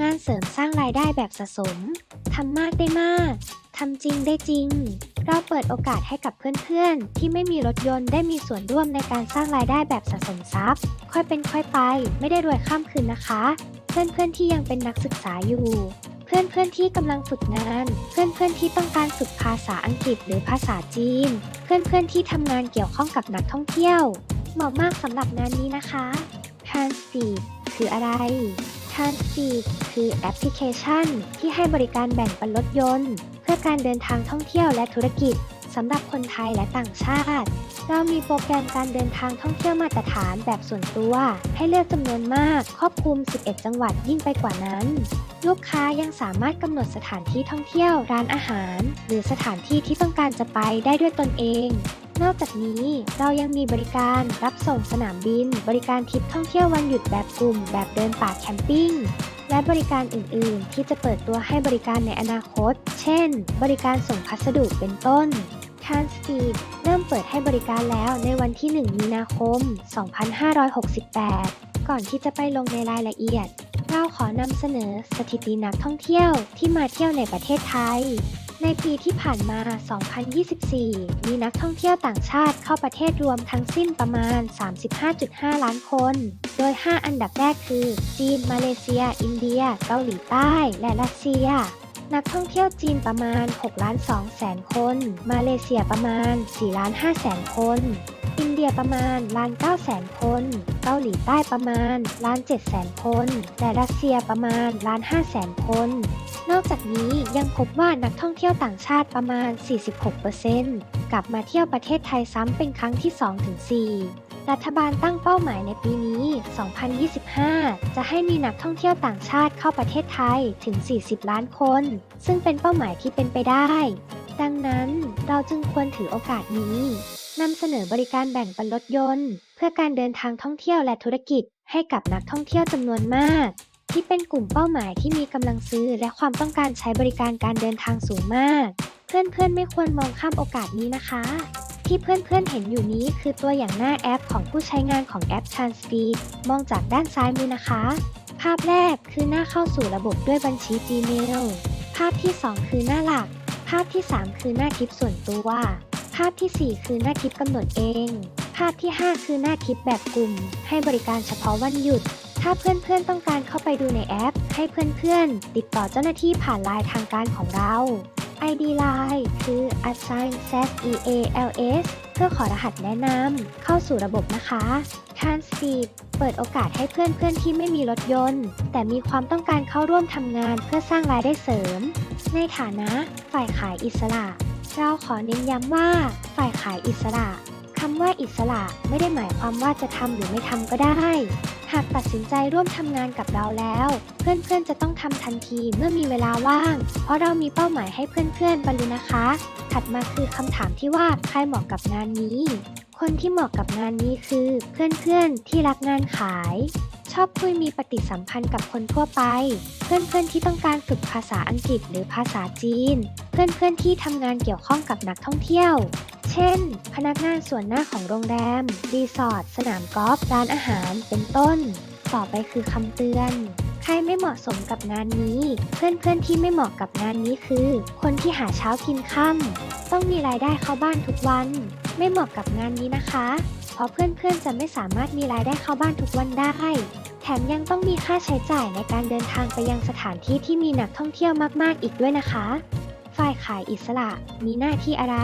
งานเสริมสร้างรายได้แบบสะสม ทำมากได้มาก ทำจริงได้จริง เราเปิดโอกาสให้กับเพื่อนๆ ที่ไม่มีรถยนต์ได้มีส่วนร่วมในการสร้างรายได้แบบสะสมทรัพย์ ค่อยเป็นค่อยไป ไม่ได้รวยข้ามคืนนะคะ เพื่อนๆที่ยังเป็นนักศึกษาอยู่ เพื่อนๆที่กำลังฝึกงาน เพื่อนๆที่ต้องการฝึกภาษาอังกฤษหรือภาษาจีน เพื่อนๆที่ทำงานเกี่ยวข้องกับนักท่องเที่ยว เหมาะมากสำหรับงานนี้นะคะ Transpeed คืออะไร Transpeed คือแอปพลิเคชัน ที่ให้บริการแบ่งปันรถยนต์ เพื่อการเดินทางท่องเที่ยวและธุรกิจสำหรับคนไทยและต่างชาติ เรามีโปรแกรมการเดินทางท่องเที่ยวมาตรฐานแบบส่วนตัว ให้เลือกจำนวนมากครอบคลุม 11 จังหวัดยิ่งไปกว่านั้น ลูกค้ายังสามารถกำหนดสถานที่ท่องเที่ยว ร้านอาหาร หรือสถานที่ที่ต้องการจะไปได้ด้วยตนเอง นอกจากนี้เรายังมีบริการรับส่งสนามบิน บริการทริปท่องเที่ยววันหยุดแบบกลุ่ม แบบเดินป่าแคมปิ้ง และบริการอื่น ๆ ที่จะเปิดตัวให้บริการในอนาคต เช่น บริการส่งพัสดุเป็นต้น Transpeed เริ่มเปิดให้บริการแล้วในวันที่ 1 มีนาคม 2568 ก่อนที่จะไปลงในรายละเอียด เราขอนำเสนอสถิตินักท่องเที่ยวที่มาเที่ยวในประเทศไทย ในปีที่ผ่านมา 2024 มีนักท่องเที่ยวต่างชาติเข้าประเทศรวมทั้งสิ้นประมาณ 35.5 ล้านคน โดย 5 อันดับแรกคือ จีน มาเลเซีย อินเดีย เกาหลีใต้ และรัสเซีย นักท่องเที่ยวจีนประมาณ6ล้าน2แสนคน มาเลเซียประมาณ4ล้าน5แสนคน ลียประมาณล้าน9แสนคน เกาหลีใต้ประมาณล้าน7แสนคน และรัสเซียประมาณล้าน5แสนคน นอกจากนี้ยังพบว่านักท่องเที่ยวต่างชาติประมาณ 46%กลับมาเที่ยวประเทศไทยซ้ำเป็นครั้งที่ 2-4รัฐบาลตั้งเป้าหมายในปีนี้ 2025 จะให้มีนักท่องเที่ยวต่างชาติเข้าประเทศไทยถึง 40 ล้านคน ซึ่งเป็นเป้าหมายที่เป็นไปได้ ดังนั้นเราจึงควรถือโอกาสนี้นำเสนอบริการแบ่งปันรถยนต์ เพื่อการเดินทางท่องเที่ยวและธุรกิจให้กับนักท่องเที่ยวจำนวนมาก ที่เป็นกลุ่มเป้าหมายที่มีกำลังซื้อและความต้องการใช้บริการการเดินทางสูงมาก เพื่อนๆไม่ควรมองข้ามโอกาสนี้นะคะ ที่เพื่อนๆเห็นอยู่นี้คือตัวอย่างหน้าแอปของผู้ใช้งานของแอป Transpeed มองจากด้านซ้ายมือนะคะ ภาพแรกคือหน้าเข้าสู่ระบบด้วยบัญชี Gmail ภาพที่ 2 คือหน้าหลักาพที่ 3 คือหน้าทิปส่วนตัว ภาพทีสี่ 4 คือหน้าทิปกำหนดเอง ภาพที่ 5 คือหน้าทิปแบบกลุ่ม ให้บริการเฉพาะวันหยุด ถ้าเพื่อนๆ ต้องการเข้าไปดูในแอป ให้เพื่อนๆ ติดต่อเจ้าหน้าที่ผ่านไลน์ทางการของเรา ID Line คือ assign set eals พื่อขอรหัสแนะนำเข้าสู่ระบบนะคะ Transpeed เปิดโอกาสให้เพื่อนๆที่ไม่มีรถยนต์ แต่มีความต้องการเข้าร่วมทำงานเพื่อสร้างรายได้เสริม ในฐานะ ฝ่ายขายอิสระเราขอเน้นย้ำว่า ฝ่ายขายอิสระคำว่าอิสระไม่ได้หมายความว่าจะทำหรือไม่ทำก็ได้ หากตัดสินใจร่วมทำงานกับเราแล้ว เพื่อนๆจะต้องทำทันทีเมื่อมีเวลาว่าง เพราะเรามีเป้าหมายให้เพื่อนๆบรรลุนะคะ ถัดมาคือคำถามที่ว่าใครเหมาะกับงานนี้ คนที่เหมาะกับงานนี้คือ เพื่อนๆที่รักงานขาย ชอบคุยมีปฏิสัมพันธ์กับคนทั่วไป เพื่อนๆที่ต้องการฝึกภาษาอังกฤษหรือภาษาจีน เพื่อนๆที่ทำงานเกี่ยวข้องกับนักท่องเที่ยว เช่น พนักงานส่วนหน้าของโรงแรม รีสอร์ท สนามกอล์ฟ ร้านอาหาร เป็นต้น ต่อไปคือคำเตือนใครไม่เหมาะสมกับงานนี้ เพื่อนๆที่ไม่เหมาะกับงานนี้คือ คนที่หาเช้ากินค่ำต้องมีรายได้เข้าบ้านทุกวัน ไม่เหมาะกับงานนี้นะคะ เพราะเพื่อนๆจะไม่สามารถมีรายได้เข้าบ้านทุกวันได้ แถมยังต้องมีค่าใช้จ่ายในการเดินทางไปยังสถานที่ที่มีนักท่องเที่ยวมากๆอีกด้วยนะคะ ฝ่ายขายอิสระมีหน้าที่อะไร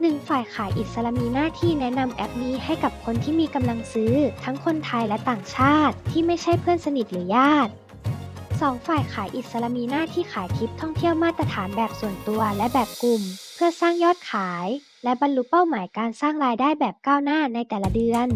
หนึ่งฝ่ายขายอิสระมีหน้าที่แนะนำแอปนี้ให้กับคนที่มีกำลังซื้อ ทั้งคนไทยและต่างชาติ ที่ไม่ใช่เพื่อนสนิทหรือญาติ 2. ฝ่ายขายอิสระมีหน้าที่ขายทริปท่องเที่ยวมาตรฐานแบบส่วนตัวและแบบกลุ่ม เพื่อสร้างยอดขาย และบรรลุเป้าหมายการสร้างรายได้แบบก้าวหน้าในแต่ละเดือน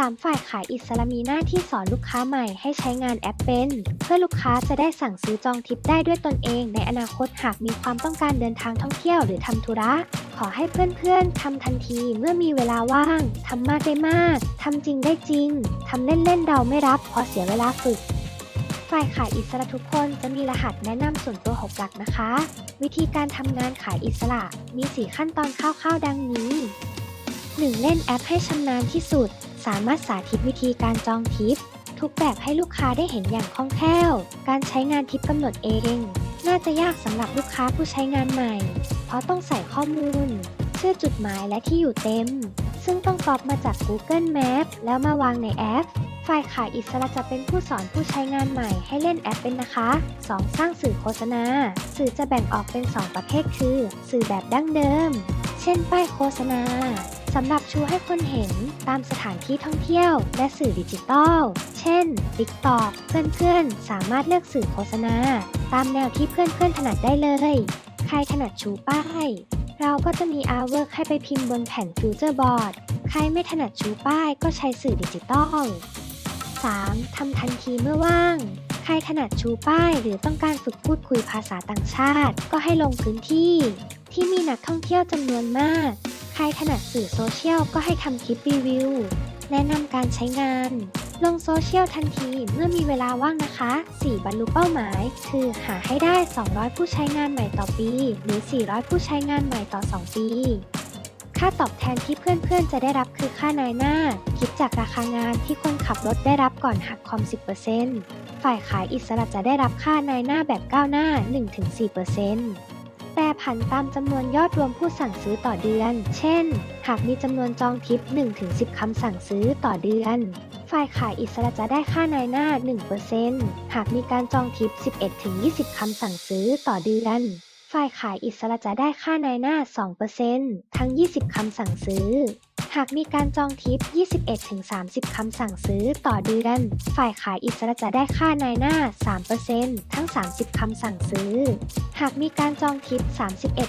3. ฝ่ายขายอิสระมีหน้าที่สอนลูกค้าใหม่ให้ใช้งานแอปเป็น เพื่อลูกค้าจะได้สั่งซื้อจองทริปได้ด้วยตนเอง ในอนาคตหากมีความต้องการเดินทางท่องเที่ยวหรือทำธุระ ขอให้เพื่อนๆทำทันทีเมื่อมีเวลาว่างทำมากได้มากทำจริงได้จริงทำเล่นๆเราไม่รับเพราะเสียเวลาฝึกฝ่ายขายอิสระทุกคนจะมีรหัสแนะนำส่วนตัว6หลักนะคะ วิธีการทำงานขายอิสระมี 4 ขั้นตอนคร่าวๆดังนี้ 1. เล่นแอปให้ชำนาญที่สุด สามารถสาธิตวิธีการจองทิป ทุกแบบให้ลูกค้าได้เห็นอย่างคล่องแคล่ว การใช้งานทิปกำหนดเอง น่าจะยากสำหรับลูกค้าผู้ใช้งานใหม่ เพราะต้องใส่ข้อมูล ชื่อจุดหมายและที่อยู่เต็ม ซึ่งต้องก๊อปมาจาก Google Map แล้วมาวางในแอปฝ่ายขายอิสระจะเป็นผู้สอนผู้ใช้งานใหม่ให้เล่นแอปเป็นนะคะ 2. สร้างสื่อโฆษณา สื่อจะแบ่งออกเป็น 2 ประเภทคือ สื่อแบบดั้งเดิม เช่น ป้ายโฆษณา สำหรับชูให้คนเห็นตามสถานที่ท่องเที่ยวและสื่อดิจิตอล เช่น TikTok เพื่อนๆ สามารถเลือกสื่อโฆษณา ตามแนวที่เพื่อนๆ ถนัดได้เลย ใครถนัดชูป้าย เราก็จะมีอาร์เวิร์กให้ไปพิมพ์บนแผ่นฟิวเจอร์บอร์ด ใครไม่ถนัดชูป้ายก็ใช้สื่อดิจิตอล 3. ทำทันทีเมื่อว่าง ใครถนัดชูป้ายหรือต้องการฝึกพูดคุยภาษาต่างชาติ ก็ให้ลงพื้นที่ ที่มีนักท่องเที่ยวจำนวนมาก รถนัดสื่อโซเชียลก็ให้ทำคลิปรีวิว แนะนำการใช้งาน ลงโซเชียลทันทีเมื่อมีเวลาว่างนะคะ 4 บรรลุเป้าหมาย คือหาให้ได้ 200 ผู้ใช้งานใหม่ต่อปี หรือ 400 ผู้ใช้งานใหม่ต่อ 2 ปี ค่าตอบแทนที่เพื่อนๆ จะได้รับคือค่านายหน้า คิดจากราคางานที่คนขับรถได้รับก่อนหักคอม 10%ฝ่ายขายอิสระจะได้รับค่านายหน้าแบบก้าวหน้า 1-4% แปรผันตามจำนวนยอดรวมผู้สั่งซื้อต่อเดือน เช่น หากมีจำนวนจองทิป 1-10 คำสั่งซื้อต่อเดือน ฝ่ายขายอิสระจะได้ค่านายหน้า 1%หากมีการจองทิป 11-20 คำสั่งซื้อต่อเดือน ฝ่ายขายอิสระจะได้ค่านายหน้า 2%ทั้ง 20 คำสั่งซื้อ หากมีการจองทิป 21-30 คำสั่งซื้อต่อเดือน ฝ่ายขายอิสระจะได้ค่านายหน้า 3%ทั้ง 30 คำสั่งซื้อ หากมีการจองทิป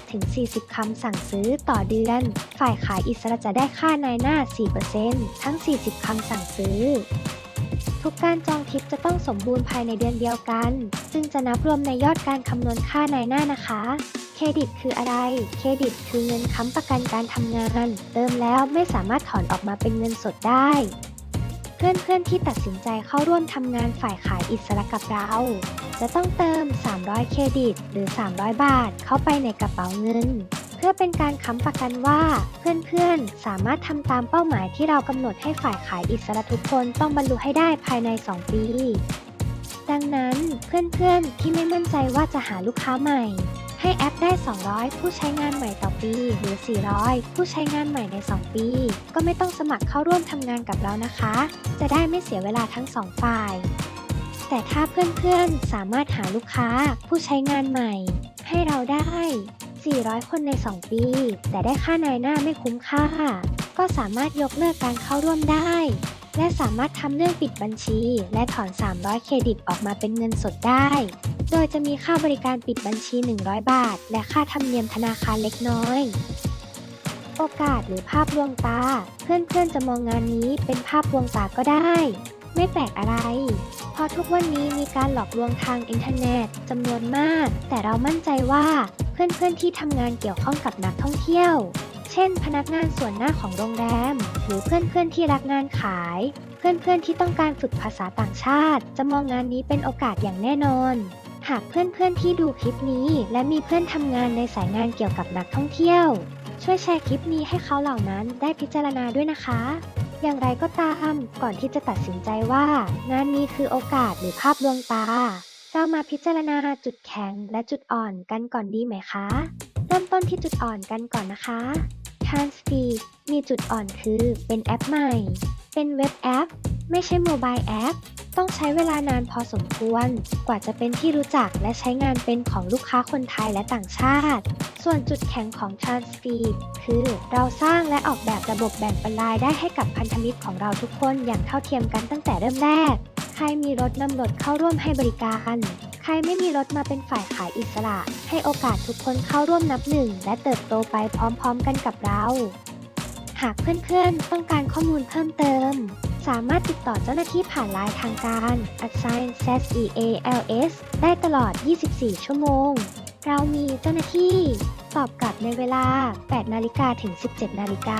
31-40 คำสั่งซื้อต่อเดือน ฝ่ายขายอิสระจะได้ค่านายหน้า 4%ทั้ง 40 คำสั่งซื้อทุกการจองทิปจะต้องสมบูรณ์ภายในเดือนเดียวกัน ซึ่งจะนับรวมในยอดการคำนวณค่านายหน้านะคะ เครดิตคืออะไร เครดิตคือเงินค้ำประกันการทำงาน เติมแล้วไม่สามารถถอนออกมาเป็นเงินสดได้ เพื่อนๆที่ตัดสินใจเข้าร่วมทำงานฝ่ายขายอิสระกับเรา จะต้องเติม 300 เครดิต หรือ 300 บาท เข้าไปในกระเป๋าเงิน เพื่อเป็นการค้ำประกันว่า เพื่อนๆ สามารถทำตามเป้าหมายที่เรากำหนดให้ฝ่ายขายอิสระทุกคนต้องบรรลุให้ได้ภายใน 2 ปี ดังนั้นเพื่อนๆที่ไม่มั่นใจว่าจะหาลูกค้าใหม่ ให้แอปได้ 200 ผู้ใช้งานใหม่ต่อปี หรือ 400 ผู้ใช้งานใหม่ใน 2 ปี ก็ไม่ต้องสมัครเข้าร่วมทำงานกับเรานะคะ จะได้ไม่เสียเวลาทั้งสองฝ่าย แต่ถ้าเพื่อนๆ สามารถหาลูกค้า ผู้ใช้งานใหม่ ให้เราได้ 400 คนใน 2 ปี แต่ได้ค่านายหน้าไม่คุ้มค่า ก็สามารถยกเลิกการเข้าร่วมได้ และสามารถทำเรื่องปิดบัญชี และถอน 300 เครดิตออกมาเป็นเงินสดได้ โดยจะมีค่าบริการปิดบัญชี 100 บาท และค่าธรรมเนียมธนาคารเล็กน้อย โอกาสหรือภาพลวงตา เพื่อนๆจะมองงานนี้เป็นภาพลวงตาก็ได้ ไม่แปลกอะไร เพราะทุกวันนี้มีการหลอกลวงทางอินเทอร์เน็ตจำนวนมาก แต่เรามั่นใจว่าเพื่อนๆที่ทำงานเกี่ยวข้องกับนักท่องเที่ยว เช่น พนักงานส่วนหน้าของโรงแรม หรือเพื่อนๆที่รักงานขาย เพื่อนๆที่ต้องการฝึกภาษาต่างชาติ จะมองงานนี้เป็นโอกาสอย่างแน่นอน หากเพื่อนๆที่ดูคลิปนี้ และมีเพื่อนทำงานในสายงานเกี่ยวกับนักท่องเที่ยว ช่วยแชร์คลิปนี้ให้เขาเหล่านั้นได้พิจารณาด้วยนะคะ อย่างไรก็ตามก่อนที่จะตัดสินใจว่า งานนี้คือโอกาสหรือภาพลวงตาเรามาพิจารณาจุดแข็งและจุดอ่อนกันก่อนดีไหมคะ เริ่มต้นที่จุดอ่อนกันก่อนนะคะ Transpeed มีจุดอ่อนคือเป็นแอปใหม่ เป็นเว็บแอป ไม่ใช่โมบายแอป ต้องใช้เวลานานพอสมควร กว่าจะเป็นที่รู้จักและใช้งานเป็นของลูกค้าคนไทยและต่างชาติ ส่วนจุดแข็งของ Transpeed คือเราสร้างและออกแบบระบบแบ่งปันรายได้ให้กับพันธมิตรของเราทุกคนอย่างเท่าเทียมกันตั้งแต่เริ่มแรก ใครมีรถนำรถเข้าร่วมให้บริการ ใครไม่มีรถมาเป็นฝ่ายขายอิสระ ให้โอกาสทุกคนเข้าร่วมนับหนึ่ง และเติบโตไปพร้อมๆกันกับเรา หากเพื่อนๆ ต้องการข้อมูลเพิ่มเติม สามารถติดต่อเจ้าหน้าที่ผ่านไลน์ทางการ assign s e a l s ได้ตลอด 24 ชั่วโมง เรามีเจ้าหน้าที่ตอบกลับในเวลา 8 นาฬิกาถึง 17 นาฬิกา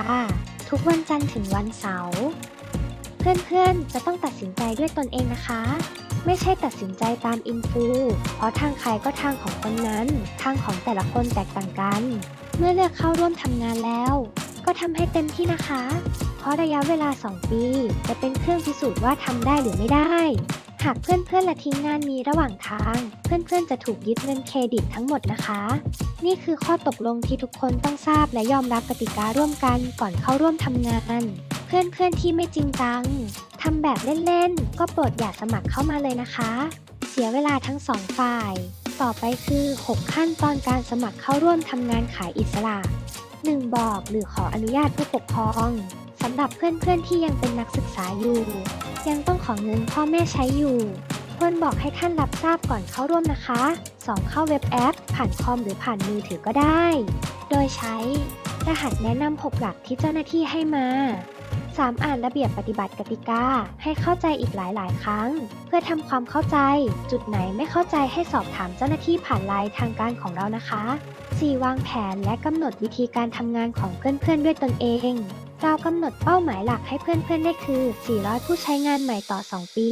ทุกวันจันทร์ถึงวันเสาร์ เพื่อนๆ จะต้องตัดสินใจด้วยตนเองนะคะ ไม่ใช่ตัดสินใจตามอินฟู เพราะทางใครก็ทางของคนนั้น ทางของแต่ละคนแตกต่างกัน เมื่อเลือกเข้าร่วมทำงานแล้ว ก็ทำให้เต็มที่นะคะขราะระยะเวลา 2 ปี จะเป็นเครื่องพิสูจน์ว่าทำได้หรือไม่ได้ หากเพื่อนๆละทิ้งงานนี้ระหว่างทาง เพื่อนๆจะถูกยึดเงินเครดิตทั้งหมดนะคะ นี่คือข้อตกลงที่ทุกคนต้องทราบและยอมรับกติการ่วมกันก่อนเข้าร่วมทำงาน เพื่อนๆที่ไม่จริงจังทำแบบเล่นๆ ก็โปรดอย่าสมัครเข้ามาเลยนะคะ เสียเวลาทั้งสองฝ่าย ต่อไปคือ 6 ขั้นตอนการสมัครเข้าร่วมทำงานขายอิสระ 1. บอกหรือขออนุญาตผู้ปกครองสำหรับเพื่อนๆที่ยังเป็นนักศึกษาอยู่ ยังต้องขอเงินพ่อแม่ใช้อยู่ควรบอกให้ท่านรับทราบก่อนเข้าร่วมนะคะ 2. เข้าเว็บแอป ผ่านคอมหรือผ่านมือถือก็ได้ โดยใช้ รหัสแนะนำ6หลักที่เจ้าหน้าที่ให้มา 3. อ่านระเบียบปฏิบัติกติกา ให้เข้าใจอีกหลาย ๆ ครั้ง เพื่อทำความเข้าใจ จุดไหนไม่เข้าใจให้สอบถามเจ้าหน้าที่ผ่านไลน์ทางการของเรานะคะ 4. วางแผนและกำหนดวิธีการทำงานของเพื่อน ๆ ด้วยตนเองเรากำหนดเป้าหมายหลักให้เพื่อน ๆ ได้คือ 400 ผู้ใช้งานใหม่ต่อ 2 ปี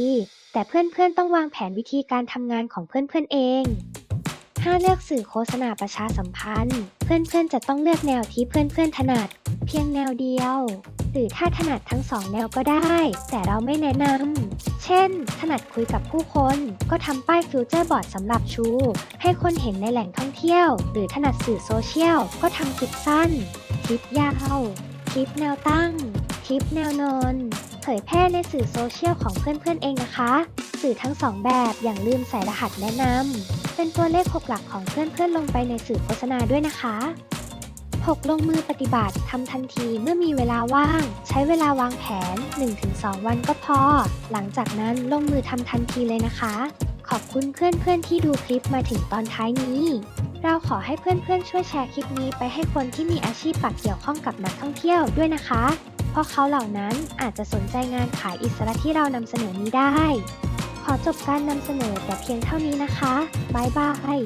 แต่เพื่อน ๆ ต้องวางแผนวิธีการทำงานของเพื่อน ๆ เอง 5. เลือกสื่อโฆษณาประชาสัมพันธ์ เพื่อนๆจะต้องเลือกแนวที่เพื่อนๆถนัด เพียงแนวเดียว หรือถ้าถนัดทั้งสองแนวก็ได้ แต่เราไม่แนะนำ เช่น ถนัดคุยกับผู้คน ก็ทำป้ายฟิวเจอร์บอร์ดสำหรับชู ให้คนเห็นในแหล่งท่องเที่ยว หรือถนัดสื่อโซเชียล ก็ทำคลิปสั้น คลิปยาว คลิปแนวตั้ง คลิปแนวนอน เผยแพร่ในสื่อโซเชียลของเพื่อนๆเองนะคะ สื่อทั้งสองแบบอย่างลืมใส่รหัสแนะนำเป็นตัวเลข6หลักของเพื่อนๆลงไปในสื่อโฆษณาด้วยนะคะ 6. ลงมือปฏิบัติทำทันทีเมื่อมีเวลาว่าง ใช้เวลาวางแผน 1-2 วันก็พอ หลังจากนั้นลงมือทำทันทีเลยนะคะ ขอบคุณเพื่อนๆที่ดูคลิปมาถึงตอนท้ายนี้ เราขอให้เพื่อนๆช่วยแชร์คลิปนี้ไปให้คนที่มีอาชีพปักเกี่ยวข้องกับนักท่องเที่ยวด้วยนะคะ เพราะเขาเหล่านั้นอาจจะสนใจงานขายอิสระที่เรานำเสนอนี้ได้ ขอจบการนำเสนอแต่เพียงเท่านี้นะคะบ๊ายบาย